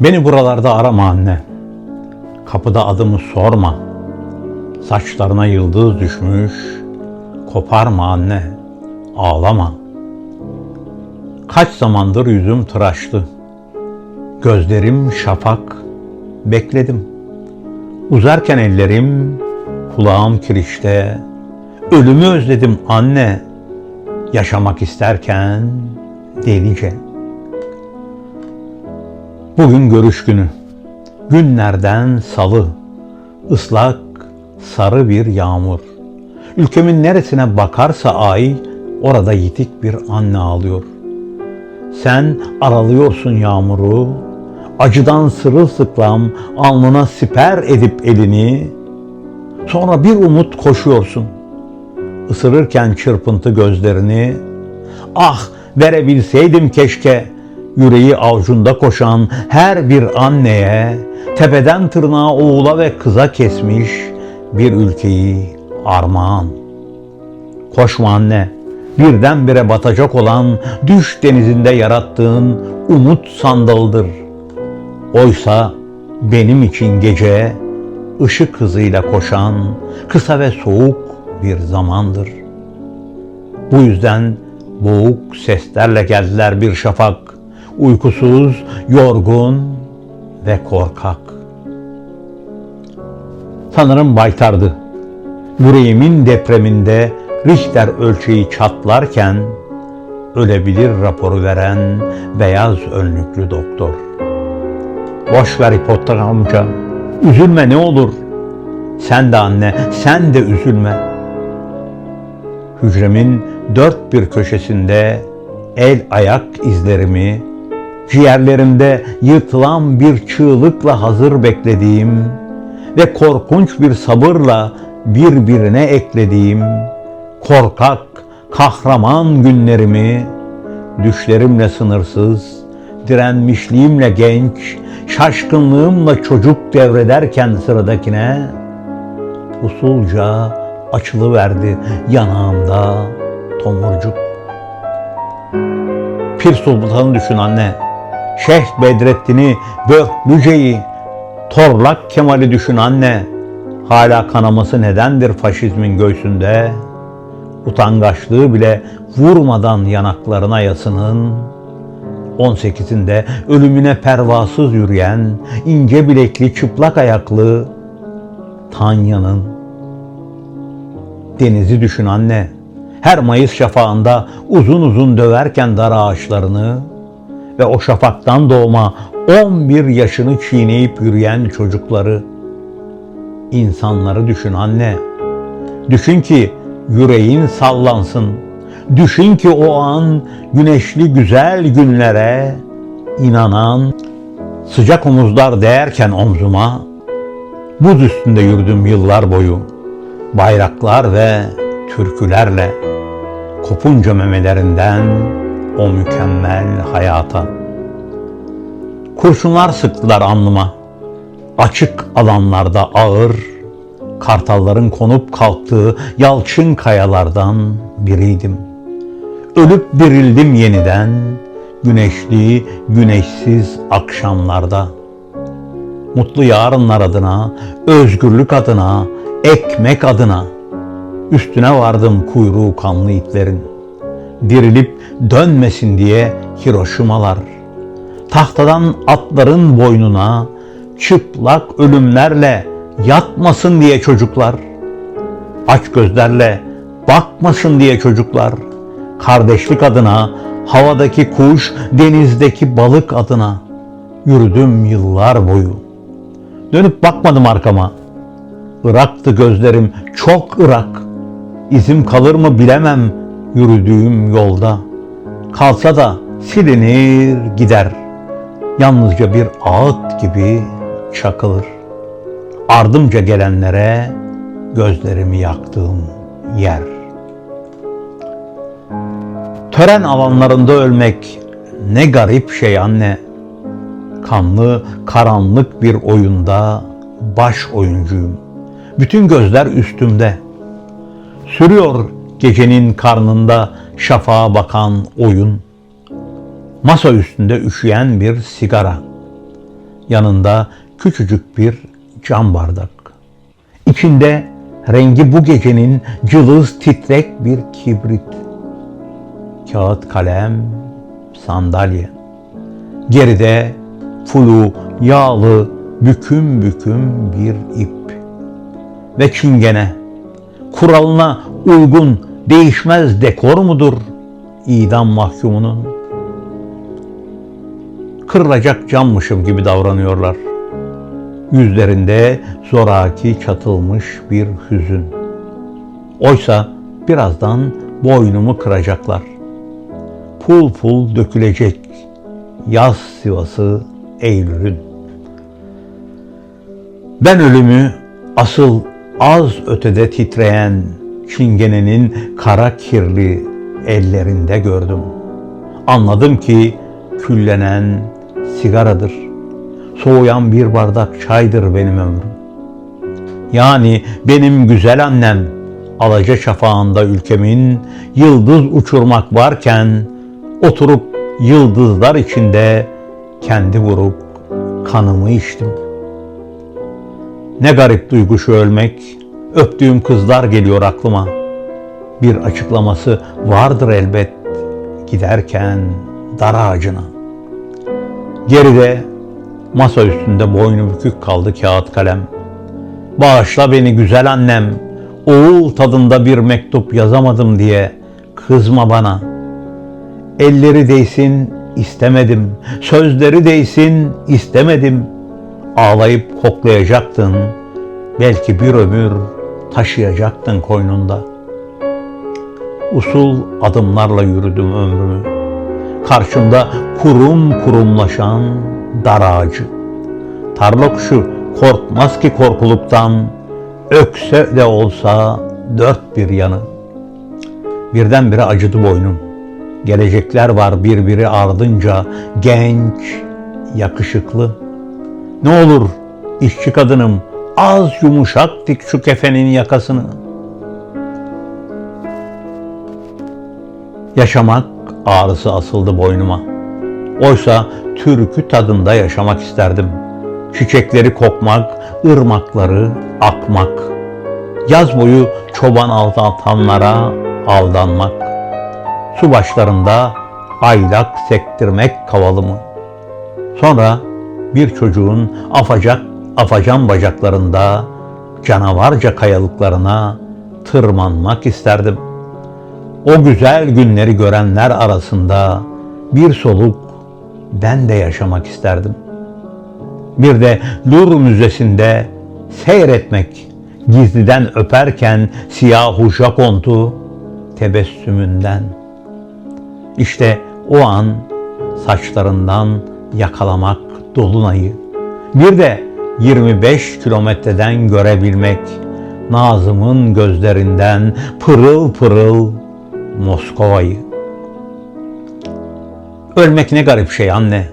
Beni buralarda arama anne. Kapıda adımı sorma. Saçlarına yıldız düşmüş. Koparma anne. Ağlama. Kaç zamandır yüzüm tıraşlı. Gözlerim şafak. Bekledim. Uzarken ellerim, kulağım kirişte. Ölümü özledim anne. Yaşamak isterken delice. Bugün görüş günü. Günlerden salı. Islak, sarı bir yağmur. Ülkemin neresine bakarsa ay, orada yitik bir anne ağlıyor. Sen aralıyorsun yağmuru, acıdan sırılsıklam alnına siper edip elini, sonra bir umut koşuyorsun. Isırırken çırpıntı gözlerini, ah verebilseydim keşke, yüreği avcunda koşan her bir anneye, tepeden tırnağa oğula ve kıza kesmiş bir ülkeyi armağan. Koşma anne, birdenbire batacak olan düş denizinde yarattığın umut sandalıdır. Oysa benim için gece ışık hızıyla koşan kısa ve soğuk bir zamandır. Bu yüzden boğuk seslerle geldiler bir şafak, uykusuz, yorgun ve korkak. Sanırım baytardı. Yüreğimin depreminde Richter ölçeği çatlarken ölebilir raporu veren beyaz önlüklü doktor. Boş ver Hipotter amca. Üzülme ne olur. Sen de anne, sen de üzülme. Hücremin dört bir köşesinde el ayak izlerimi, ciğerlerimde yırtılan bir çığlıkla hazır beklediğim ve korkunç bir sabırla birbirine eklediğim korkak, kahraman günlerimi düşlerimle sınırsız, direnmişliğimle genç, şaşkınlığımla çocuk devrederken sıradakine usulca açılıverdi yanağımda tomurcuk. Pir Sultan'ı düşün anne. Şeyh Bedrettin'i, Börklüce'yi, Torlak Kemal'i düşün anne. Hala kanaması nedendir faşizmin göğsünde? Utangaçlığı bile vurmadan yanaklarına yasının, 18'inde ölümüne pervasız yürüyen, ince bilekli, çıplak ayaklı Tanya'nın denizi düşün anne. Her Mayıs şafağında uzun uzun döverken dar ağaçlarını ve o şafaktan doğma 11 yaşını çiğneyip yürüyen çocukları, insanları düşün anne. Düşün ki yüreğin sallansın. Düşün ki o an güneşli güzel günlere inanan sıcak omuzlar değerken omzuma buz üstünde yürüdüm yıllar boyu. Bayraklar ve türkülerle kopunca memelerinden o mükemmel hayata. Kurşunlar sıktılar alnıma. Açık alanlarda ağır, kartalların konup kalktığı yalçın kayalardan biriydim. Ölüp dirildim yeniden, güneşli, güneşsiz akşamlarda. Mutlu yarınlar adına, özgürlük adına, ekmek adına üstüne vardım kuyruğu kanlı itlerin. Dirilip dönmesin diye Hiroşimalar. Tahtadan atların boynuna çıplak ölümlerle yatmasın diye çocuklar. Aç gözlerle bakmasın diye çocuklar. Kardeşlik adına, havadaki kuş, denizdeki balık adına yürüdüm yıllar boyu. Dönüp bakmadım arkama. Irak'tı gözlerim, çok Irak. İzim kalır mı bilemem yürüdüğüm yolda. Kalsa da silinir gider. Yalnızca bir ağıt gibi çakılır. Ardımca gelenlere gözlerimi yaktığım yer. Tören alanlarında ölmek ne garip şey anne. Kanlı, karanlık bir oyunda baş oyuncuyum. Bütün gözler üstümde. Sürüyor gecenin karnında şafağa bakan oyun. Masa üstünde üşüyen bir sigara. Yanında küçücük bir cam bardak. İçinde rengi bu gecenin cılız titrek bir kibrit. Kağıt kalem, sandalye. Geride flu, yağlı, büküm büküm bir ip. Ve çingene. Kuralına uygun değişmez dekor mudur idam mahkumunun? Kırılacak cammışım gibi davranıyorlar. Yüzlerinde zoraki çatılmış bir hüzün. Oysa birazdan boynumu kıracaklar. Pul pul dökülecek yaz Sivası Eylül'ün. Ben ölümü asıl az ötede titreyen çingenenin kara kirli ellerinde gördüm. Anladım ki küllenen sigaradır. Soğuyan bir bardak çaydır benim ömrüm. Yani benim güzel annem alaca şafağında ülkemin yıldız uçurmak varken oturup yıldızlar içinde kendi vurup kanımı içtim. Ne garip duygu şu ölmek, öptüğüm kızlar geliyor aklıma. Bir açıklaması vardır elbet giderken dar ağacına. Geride masa üstünde boynu bükük kaldı kağıt kalem. Bağışla beni güzel annem, oğul tadında bir mektup yazamadım diye kızma bana. Elleri değsin istemedim, sözleri değsin istemedim. Ağlayıp koklayacaktın, belki bir ömür taşıyacaktın koynunda. Usul adımlarla yürüdüm ömrümü. Karşımda kurum kurumlaşan dar ağacı. Tarla kuşu korkmaz ki korkuluktan, ökse de olsa dört bir yanı. Birdenbire acıdı boynum. Gelecekler var birbiri ardınca, genç, yakışıklı. Ne olur işçi kadınım az yumuşak dik şu kefenin yakasını. Yaşamak ağrısı asıldı boynuma. Oysa türkü tadında yaşamak isterdim. Çiçekleri kokmak, ırmakları akmak. Yaz boyu çoban aldatanlara aldanmak. Su başlarında aylak sektirmek kavalımı. Sonra bir çocuğun afacak afacan bacaklarında canavarca kayalıklarına tırmanmak isterdim. O güzel günleri görenler arasında bir soluk ben de yaşamak isterdim. Bir de Louvre Müzesi'nde seyretmek, gizliden öperken siyahu Jakont'u tebessümünden. İşte o an saçlarından yakalamak dolunayı. Bir de 25 kilometreden görebilmek Nazım'ın gözlerinden pırıl pırıl Moskova'yı. Ölmek ne garip şey anne.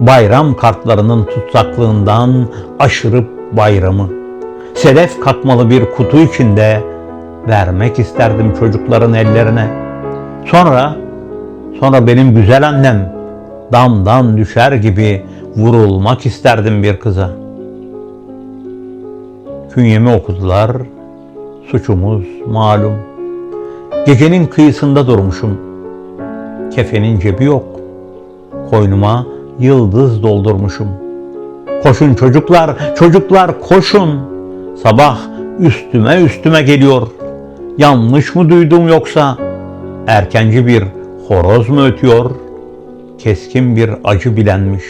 Bayram kartlarının tutsaklığından aşırıp bayramı. Sedef katmalı bir kutu içinde vermek isterdim çocukların ellerine. Sonra, sonra benim güzel annem damdan düşer gibi vurulmak isterdim bir kıza. Künyemi okudular, suçumuz malum. Gecenin kıyısında durmuşum. Kefenin cebi yok. Koynuma yıldız doldurmuşum. Koşun çocuklar, çocuklar koşun. Sabah üstüme üstüme geliyor. Yanlış mı duydum yoksa? Erkenci bir horoz mu ötüyor? Keskin bir acı bilenmiş.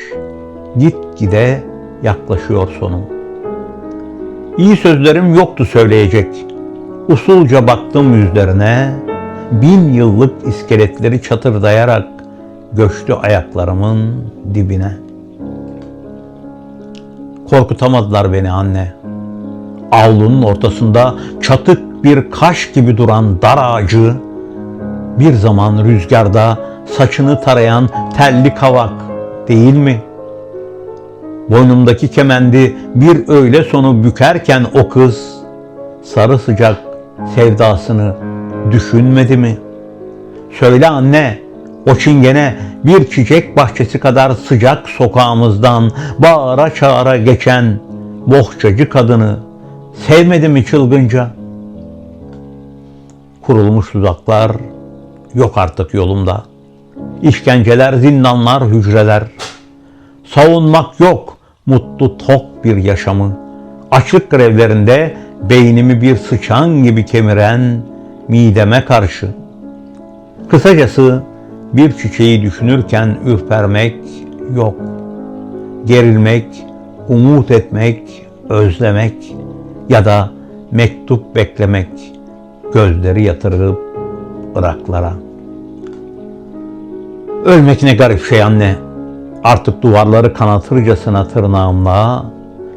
Git gide yaklaşıyor sonum. İyi sözlerim yoktu söyleyecek. Usulca baktım yüzlerine, bin yıllık iskeletleri çatırdayarak göçtü ayaklarımın dibine. Korkutamadılar beni anne. Avlunun ortasında çatık bir kaş gibi duran dar ağacı, bir zaman rüzgarda saçını tarayan telli kavak değil mi? Boynumdaki kemendi bir öğle sonu bükerken o kız, sarı sıcak sevdasını düşünmedi mi? Söyle anne, o çingene bir çiçek bahçesi kadar sıcak sokağımızdan bağıra çağıra geçen bohçacı kadını sevmedi mi çılgınca? Kurulmuş tuzaklar yok artık yolumda. İşkenceler, zindanlar, hücreler. Savunmak yok mutlu tok bir yaşamı. Açlık grevlerinde beynimi bir sıçan gibi kemiren mideme karşı. Kısacası bir çiçeği düşünürken ürpermek yok. Gerilmek, umut etmek, özlemek ya da mektup beklemek, gözleri yatırıp ıraklara. Ölmek ne garip şey anne. Artık duvarları kanatırcasına tırnağımla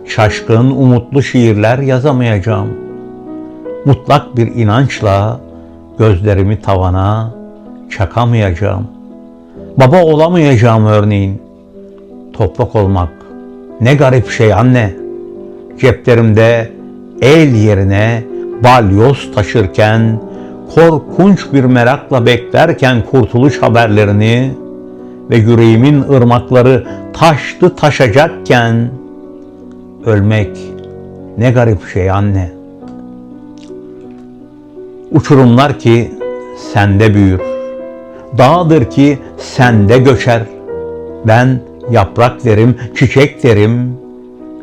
şaşkın, umutlu şiirler yazamayacağım. Mutlak bir inançla gözlerimi tavana çakamayacağım. Baba olamayacağım örneğin. Toprak olmak ne garip şey anne. Ceplerimde el yerine balyoz taşırken, korkunç bir merakla beklerken kurtuluş haberlerini ve yüreğimin ırmakları taştı taşacakken ölmek ne garip şey anne. Uçurumlar ki sende büyür. Dağdır ki sende göçer. Ben yaprak derim, çiçek derim.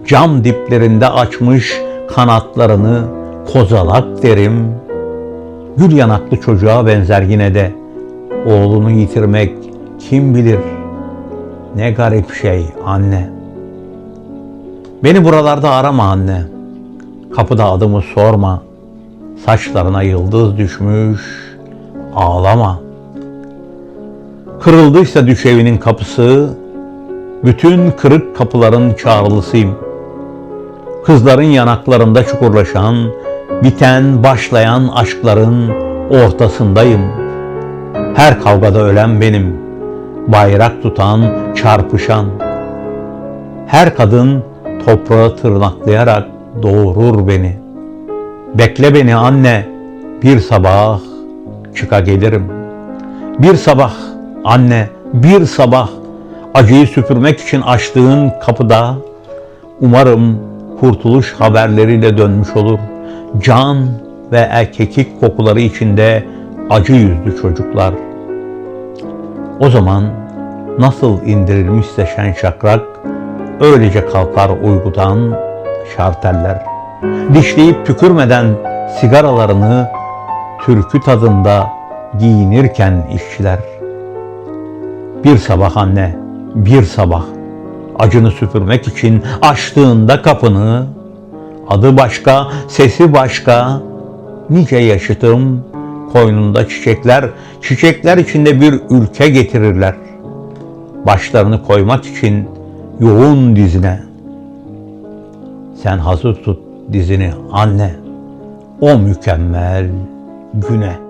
Cam diplerinde açmış kanatlarını kozalak derim. Gül yanaklı çocuğa benzer yine de. Oğlunu yitirmek kim bilir? Ne garip şey anne. Beni buralarda arama anne. Kapıda adımı sorma. Saçlarına yıldız düşmüş. Ağlama. Kırıldıysa düşevinin kapısı, bütün kırık kapıların çağrılısıyım. Kızların yanaklarında çukurlaşan, biten, başlayan aşkların ortasındayım. Her kavgada ölen benim, bayrak tutan, çarpışan. Her kadın toprağı tırnaklayarak doğurur beni. Bekle beni anne, bir sabah çıka gelirim. Bir sabah anne, bir sabah acıyı süpürmek için açtığın kapıda umarım kurtuluş haberleriyle dönmüş olur. Can ve erkeklik kokuları içinde acı yüzlü çocuklar. O zaman nasıl indirilmişse şen şakrak öylece kalkar uykudan şarteller. Dişleyip tükürmeden sigaralarını türkü tadında giyinirken işçiler. Bir sabah anne, bir sabah acını süpürmek için açtığında kapını, adı başka, sesi başka, nice yaşıtım, koynunda çiçekler, çiçekler içinde bir ülke getirirler. Başlarını koymak için yoğun dizine. Sen hazır tut dizini anne, o mükemmel güne.''